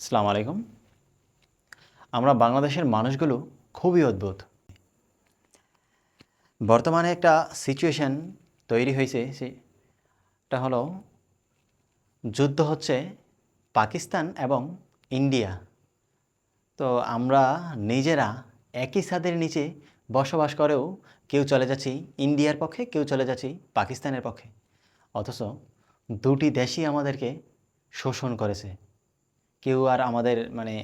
সালাম আলাইকুম। আমরা বাংলাদেশের মানুষগুলো খুবই অদ্ভুত। বর্তমানে একটা সিচুয়েশন তৈরি হয়েছে সেটা হলো যুদ্ধ হচ্ছে পাকিস্তান এবং ইন্ডিয়া। তো আমরা নিজেরা একই ছাদের নিচে বসবাস করেও কেউ চলে যাচ্ছি ইন্ডিয়ার পক্ষে, কেউ চলে যাচ্ছি পাকিস্তানের পক্ষে। অথচ দুটি দেশই আমাদেরকে শোষণ করেছে। কেউ আর আমাদের মানে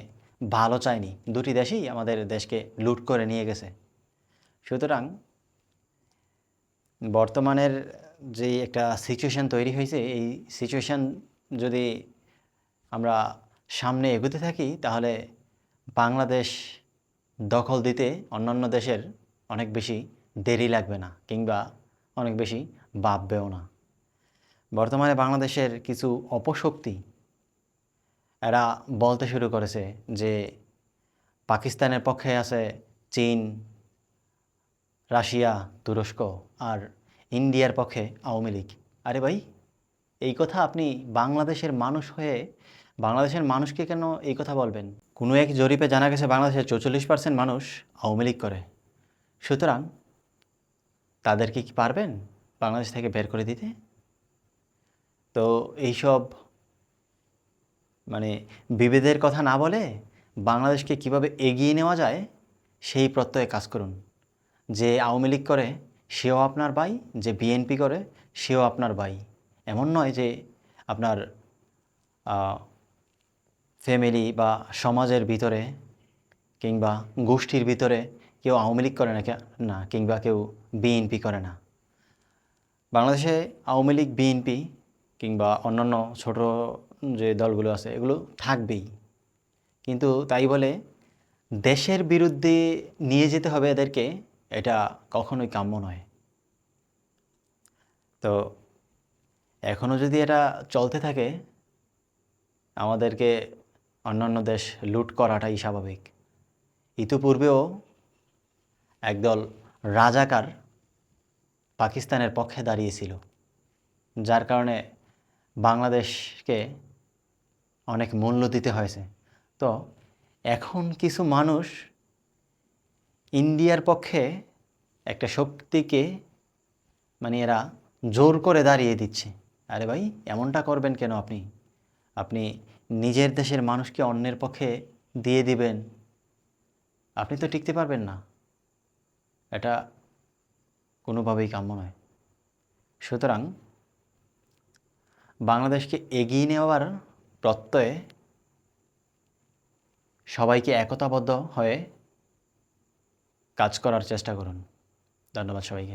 ভালো চায়নি। দুটি দেশই আমাদের দেশকে লুট করে নিয়ে গেছে। সুতরাং বর্তমানের যে একটা সিচুয়েশান তৈরি হয়েছে, এই সিচুয়েশান যদি আমরা সামনে এগোতে থাকি, তাহলে বাংলাদেশ দখল দিতে অন্যান্য দেশের অনেক বেশি দেরি লাগবে না, কিংবা অনেক বেশি ভাববেও না। বর্তমানে বাংলাদেশের কিছু অপশক্তি এরা বলতে শুরু করেছে যে পাকিস্তানের পক্ষে আছে চীন, রাশিয়া, তুরস্ক আর ইন্ডিয়ার পক্ষে আওয়ামী লীগ। আরে ভাই, এই কথা আপনি বাংলাদেশের মানুষ হয়ে, বাংলাদেশের মানুষকে কেন এই কথা বলবেন? কোনো এক জরিপে জানা গেছে বাংলাদেশের চৌচল্লিশ পার্সেন্ট মানুষ আওয়ামী লীগ করে। সুতরাং তাদেরকে কি পারবেন বাংলাদেশ থেকে বের করে দিতে? তো এইসব মানে বিভেদের কথা না বলে বাংলাদেশকে কীভাবে এগিয়ে নেওয়া যায়, সেই প্রত্যয়ে কাজ করুন। যে আওয়ামী লীগ করে, সেও আপনার ভাই, যে বিএনপি করে, সেও আপনার ভাই। এমন নয় যে আপনার ফ্যামিলি বা সমাজের ভিতরে কিংবা গোষ্ঠীর ভিতরে কেউ আওয়ামী লীগ করে না না, কিংবা কেউ বিএনপি করে না। বাংলাদেশে আওয়ামী লীগ, বিএনপি কিংবা অন্যান্য ছোট যে দলগুলো আছে, এগুলো থাকবেই। কিন্তু তাই বলে দেশের বিরুদ্ধে নিয়ে যেতে হবে এদেরকে, এটা কখনোই কাম্য নয়। তো এখনও যদি এটা চলতে থাকে, আমাদেরকে অন্যান্য দেশ লুট করাটাই স্বাভাবিক। ইতিপূর্বেও একদল রাজাকার পাকিস্তানের পক্ষে দাঁড়িয়েছিল, যার কারণে বাংলাদেশকে অনেক মূল্য দিতে হয়েছে। তো এখন কিছু মানুষ ইন্ডিয়ার পক্ষে একটা শক্তিকে মানে এরা জোর করে দাঁড়িয়ে দিচ্ছে। আরে ভাই, এমনটা করবেন কেন আপনি? আপনি নিজের দেশের মানুষকে অন্যের পক্ষে দিয়ে দিবেন। আপনি তো টিকতে পারবেন না। এটা কোনোভাবেই কাম্য নয়। সুতরাং বাংলাদেশকে এগিয়ে নেওয়ার প্রত্যয়ে সবাইকে একতাবদ্ধ হয়ে কাজ করার চেষ্টা করুন। ধন্যবাদ সবাইকে।